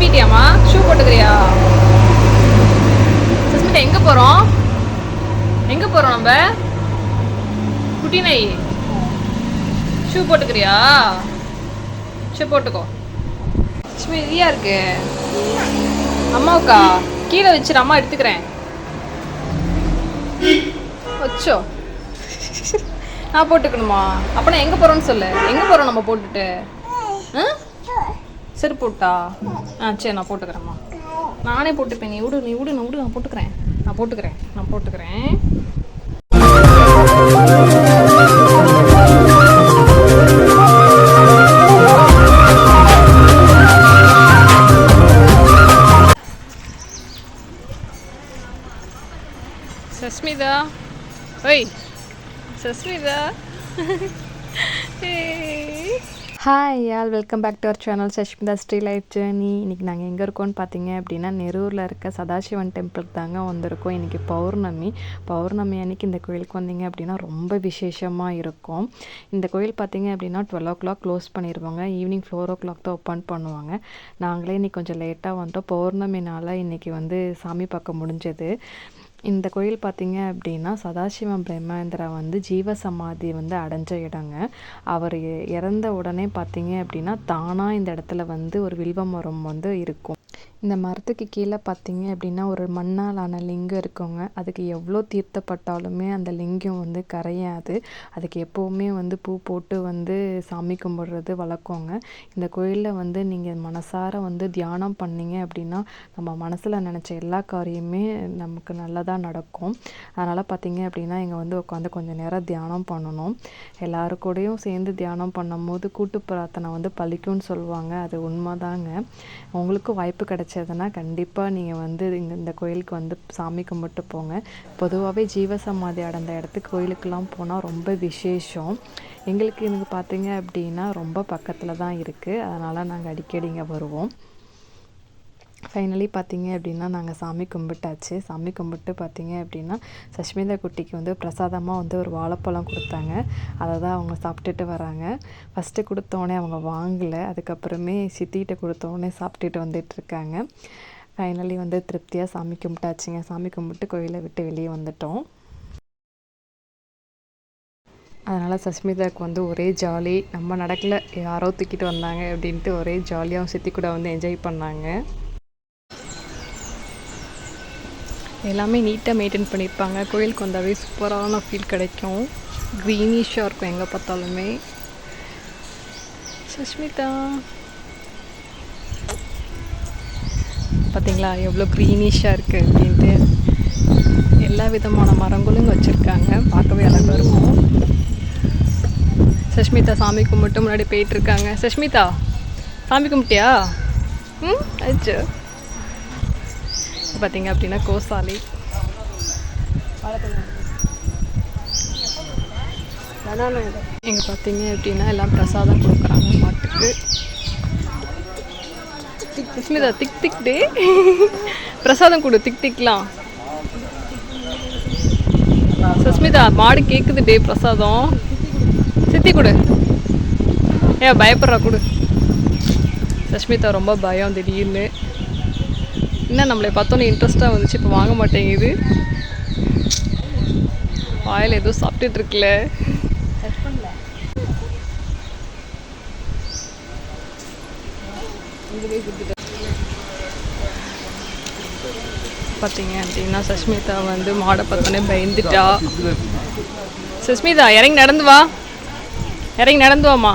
கிளம்பிட்டியாமா shoe போட்டுக்கிறியா? Sasmita எங்க போறோம்? எங்க போறோம் நம்ம? குட்டி நை ஷூ போட்டுக்கிறியா? ஷூ போட்டுக்கோ. லட்சுமி இதியா இருக்கு? அம்மாவுக்கா? கீழே வச்சிரு அம்மா எடுத்துக்கிறேன். வச்சோ நான் போட்டுக்கணுமா? அப்போ நான் எங்கே போகிறோன்னு சொல்லு. எங்கே போகிறோம் நம்ம போட்டுட்டு? ஆ? சரி போட்டா? ஆ சரி நான் போட்டுக்கிறேம்மா. நானே போட்டுப்பேன். நீ விடு நீ விடு நான் விடு நான் போட்டுக்கிறேன். நான் போட்டுக்கிறேன். நான் போட்டுக்கிறேன். சஸ்மிதா? ஓய் Sasmita? Hi all welcome back to our channel Sashmita Sri life journey இன்றைக்கி நாங்கள் எங்கே இருக்கோம்னு பார்த்தீங்க அப்படின்னா நெரூரில் இருக்க சதாசிவன் டெம்பிளுக்கு தாங்க வந்திருக்கோம். இன்றைக்கி பௌர்ணமி. பௌர்ணமி அன்னைக்கு இந்த கோயிலுக்கு வந்தீங்க அப்படின்னா ரொம்ப விசேஷமாக இருக்கும். இந்த கோயில் பார்த்தீங்க அப்படின்னா டுவெல் ஓ கிளாக் க்ளோஸ் பண்ணிடுவாங்க ஈவினிங் ஃபோர் ஓ கிளாக் தான் ஓப்பன் பண்ணுவாங்க. நாங்களே இன்றைக்கி கொஞ்சம் லேட்டாக வந்தோம் பௌர்ணமினால் இன்றைக்கி வந்து சாமி பார்க்க முடிஞ்சது. இந்த கோயில் பார்த்தீங்க அப்படின்னா சதாசிவம் பிரம்மேந்திரா வந்து ஜீவ சமாதி வந்து அடைஞ்ச இடங்க. அவர் இறந்த உடனே பார்த்தீங்க அப்படின்னா தானாக இந்த இடத்துல வந்து ஒரு வில்வ மரம் வந்து இருக்கும். இந்த மரத்துக்கு கீழே பார்த்தீங்க அப்படின்னா ஒரு மண்ணால் ஆன லிங்கம் இருக்குங்க. அதுக்கு எவ்வளோ தீர்த்தப்பட்டாலுமே அந்த லிங்கம் வந்து கரையாது. அதுக்கு எப்போவுமே வந்து பூ போட்டு வந்து சாமி கும்பிடுறது வழக்கங்க. இந்த கோயிலில் வந்து நீங்கள் மனசார வந்து தியானம் பண்ணீங்க அப்படின்னா நம்ம மனசில் நினச்ச எல்லா காரியமே நமக்கு நல்லதாக நடக்கும். அதனால் பார்த்தீங்க அப்படின்னா இங்கே வந்து உட்காந்து கொஞ்சம் நேரம் தியானம் பண்ணணும். எல்லாரு கூடயும் சேர்ந்து தியானம் பண்ணும்போது கூட்டு பிரார்த்தனை வந்து பழிக்கும்னு சொல்லுவாங்க. அது உண்மைதாங்க. உங்களுக்கு வாய்ப்பு கிடைச்சதுன்னா கண்டிப்பாக நீங்கள் வந்து இங்கே இந்த கோயிலுக்கு வந்து சாமி கும்பிட்டு போங்க. பொதுவாகவே ஜீவசமாதி அடைந்த இடத்துக்கு கோயிலுக்கெல்லாம் போனால் ரொம்ப விசேஷம். எங்களுக்கு எனக்கு பார்த்தீங்க அப்படின்னா ரொம்ப பக்கத்தில் தான் இருக்குது அதனால் நாங்கள் அடிக்கடி இங்கே வருவோம். ஃபைனலி பார்த்தீங்க அப்படின்னா நாங்கள் சாமி கும்பிட்டாச்சு. சாமி கும்பிட்டு பார்த்தீங்க அப்படின்னா சஷ்மிதா குட்டிக்கு வந்து பிரசாதமாக வந்து ஒரு வாழைப்பழம் கொடுத்தாங்க. அதை தான் அவங்க சாப்பிட்டுட்டு வராங்க. ஃபஸ்ட்டு கொடுத்தோடனே அவங்க வாங்கலை. அதுக்கப்புறமே சித்திகிட்ட கொடுத்தோடனே சாப்பிட்டுட்டு வந்துட்டு இருக்காங்க. ஃபைனலி வந்து திருப்தியாக சாமி கும்பிட்டாச்சுங்க. சாமி கும்பிட்டு கோயிலை விட்டு வெளியே வந்துட்டோம். அதனால் சஸ்மிதாவுக்கு வந்து ஒரே ஜாலி நம்ம நடக்கல. யாரோ தூக்கிட்டு வந்தாங்க அப்படின்ட்டு ஒரே ஜாலியாகவும் சித்தி கூட வந்து என்ஜாய் பண்ணாங்க. எல்லாமே நீட்டாக மெயின்டைன் பண்ணியிருப்பாங்க. கோயிலுக்கு வந்தாவே சூப்பரான ஃபீல் கிடைக்கும். க்ரீனிஷாக இருக்கும் எங்கே பார்த்தாலுமே. சுஷ்மிதா. பார்த்தீங்களா எவ்வளோ க்ரீனிஷாக இருக்குது அப்படின்ட்டு. எல்லா விதமான மரங்களும் இங்கே வச்சுருக்காங்க. பார்க்கவே அழகாக இருக்கும். சஷ்மிதா சாமி கும்பிட்டு முன்னாடி போயிட்டுருக்காங்க சஷ்மிதா சாமி கும்பிட்டியா? ம் ஆச்சு பார்த்தீங்க அப்படின்னா கோசாலி. இங்கே பார்த்தீங்க அப்படின்னா எல்லாம் பிரசாதம் கொடுக்குறாங்க மாட்டுக்கு. சுஸ்மிதா திக் திக் டே. பிரசாதம் கொடு திக் திக்லாம். சுஸ்மிதா மாடு கேட்குது டே பிரசாதம். சித்தி கொடு. ஏன் பயப்படுறா கொடு. சஷ்மிதா ரொம்ப பயம் திடீர்னு. என்ன நம்மளை பார்த்தோன்னே இன்ட்ரெஸ்ட்டாக வந்துச்சு இப்போ வாங்க மாட்டேங்குது. வாயில் ஏதோ சாப்பிட்டுட்டு இருக்குல்ல. பார்த்தீங்க அப்படின்னா சஷ்மிதா வந்து மாடை பார்த்தோன்னே பயந்துட்டா. சஷ்மிதா இறங்கி நடந்து வா. இறங்கி நடந்து வாமா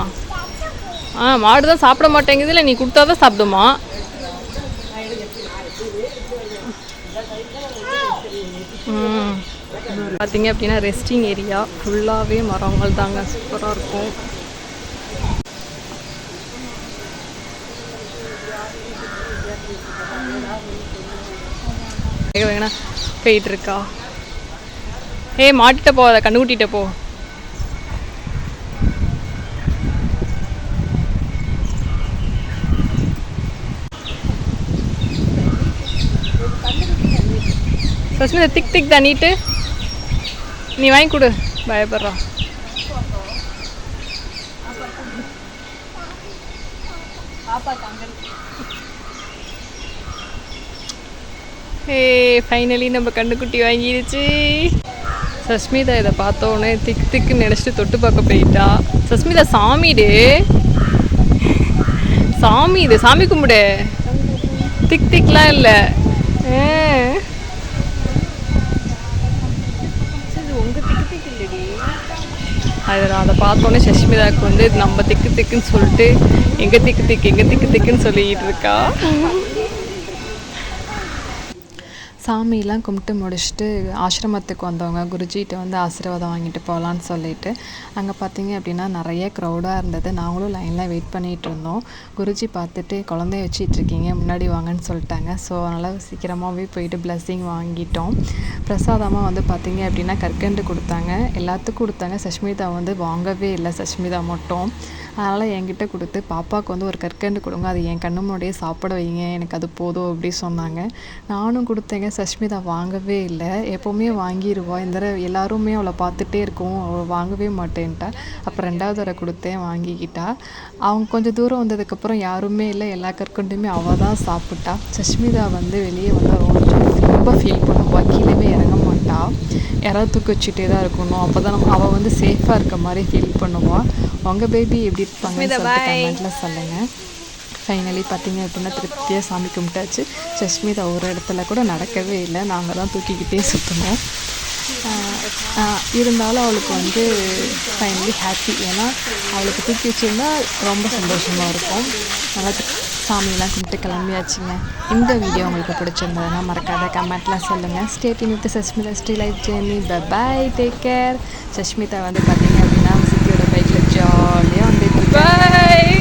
ஆ மாடு தான் சாப்பிட மாட்டேங்குது இல்லை நீ கொடுத்தா தான் சாப்பிடுமா? பார்த்தீங்க அப்படின்னா ரெஸ்டிங் ஏரியா ஃபுல்லாகவே மரங்கள் தாங்க. சூப்பராக இருக்கும். வேக வேணா போயிட்டு இருக்கா? ஏய் மாட்டிட்ட போ அதை கண்ணுக்குட்டிட்ட போ. சஸ்மிதா திக் திக் தான் நீட்டு நீ வாங்கி கொடு. பயப்படுறா ஏ ஃபைனலி நம்ம கண்ணுக்குட்டி வாங்கிடுச்சு சஸ்மிதா இதை பார்த்தோன்னே திக் திக்குன்னு நினச்சிட்டு தொட்டு பார்க்க போயிட்டா. சஸ்மிதா சாமிடு சாமி இது சாமி கும்பிடு. திக் திக்லாம் இல்லை. அது அதை பார்த்தோன்னே சஷ்மிதாவுக்கு வந்து நம்ம திக்கு திக்குன்னு சொல்லிட்டு எங்கே திக்கு திக்கு எங்கே திக்கு திக்குன்னு சொல்லிக்கிட்டு இருக்கா? சாமிலாம் கும்பிட்டு முடிச்சுட்டு ஆசிரமத்துக்கு வந்தவங்க குருஜிகிட்ட வந்து ஆசீர்வாதம் வாங்கிட்டு போகலான்னு சொல்லிட்டு அங்கே பார்த்தீங்க அப்படின்னா நிறைய க்ரௌடாக இருந்தது. நாங்களும் லைனில் வெயிட் பண்ணிகிட்டு இருந்தோம். குருஜி பார்த்துட்டு குழந்தைய வச்சிட்டு இருக்கீங்க முன்னாடி வாங்கன்னு சொல்லிட்டாங்க. ஸோ அதனால் சீக்கிரமாகவே போயிட்டு பிளஸ்ஸிங் வாங்கிட்டோம். பிரசாதமாக வந்து பார்த்தீங்க அப்படின்னா கற்கண்டு கொடுத்தாங்க. எல்லாத்துக்கும் கொடுத்தாங்க. சஷ்மிதா வந்து வாங்கவே இல்லை. சஷ்மிதா மட்டும். அதனால் என்கிட்ட கொடுத்து பாப்பாவுக்கு வந்து ஒரு கற்கண்டு கொடுங்க. அது என் கண்ணு முன்னாடியே சாப்பிட வைங்க. எனக்கு அது போதும் அப்படி சொன்னாங்க. நானும் கொடுத்தேங்க. சஷ்மிதா வாங்கவே இல்லை. எப்போவுமே வாங்கிடுவா இந்த தடவை எல்லாருமே அவளை பார்த்துட்டே இருக்கவும் அவள் வாங்கவே மாட்டேன்ட்டா. அப்புறம் ரெண்டாவது தடவை கொடுத்தேன் வாங்கிக்கிட்டா. அவங்க கொஞ்சம் தூரம் வந்ததுக்கப்புறம் யாருமே இல்லை. எல்லா கற்கண்டுமே அவள் தான் சாப்பிட்டா. சஷ்மிதா வந்து வெளியே வந்து ரொம்ப ரொம்ப ஃபீல் பண்ணுவா. கீழே இறங்க மாட்டா. யாராவது தூக்கி வச்சுட்டே தான் இருக்கணும். அப்போ தான் நம்ம அவள் வந்து சேஃபாக இருக்க மாதிரி ஃபீல் பண்ணுவா. உங்கள் பேபி எப்படி கமெண்ட்டில் சொல்லுங்கள் ஃபைனலி பார்த்தீங்க அப்படின்னா திருப்தியாக சாமி கும்பிட்டாச்சு. சஷ்மிதா ஒரு இடத்துல கூட நடக்கவே இல்லை. நாங்கள் தான் தூக்கிக்கிட்டே சுற்றணும் இருந்தாலும் அவளுக்கு வந்து ஃபைனலி ஹாப்பி ஏன்னா அவளுக்கு தூக்கி வச்சுருந்தா ரொம்ப சந்தோஷமாக இருக்கும். நல்லா சாமியெல்லாம் கும்பிட்டு கிளம்பியாச்சுங்க. இந்த வீடியோ உங்களுக்கு பிடிச்சிருந்ததுன்னா மறக்காத கமெண்ட்லாம் சொல்லுங்கள் stating with Sashmita Sri life journey the bye take care Sashmita வந்து பார்த்தீங்க அப்படின்னா சித்தியோட பைக்கில் ஜாலியாக வந்து பாய்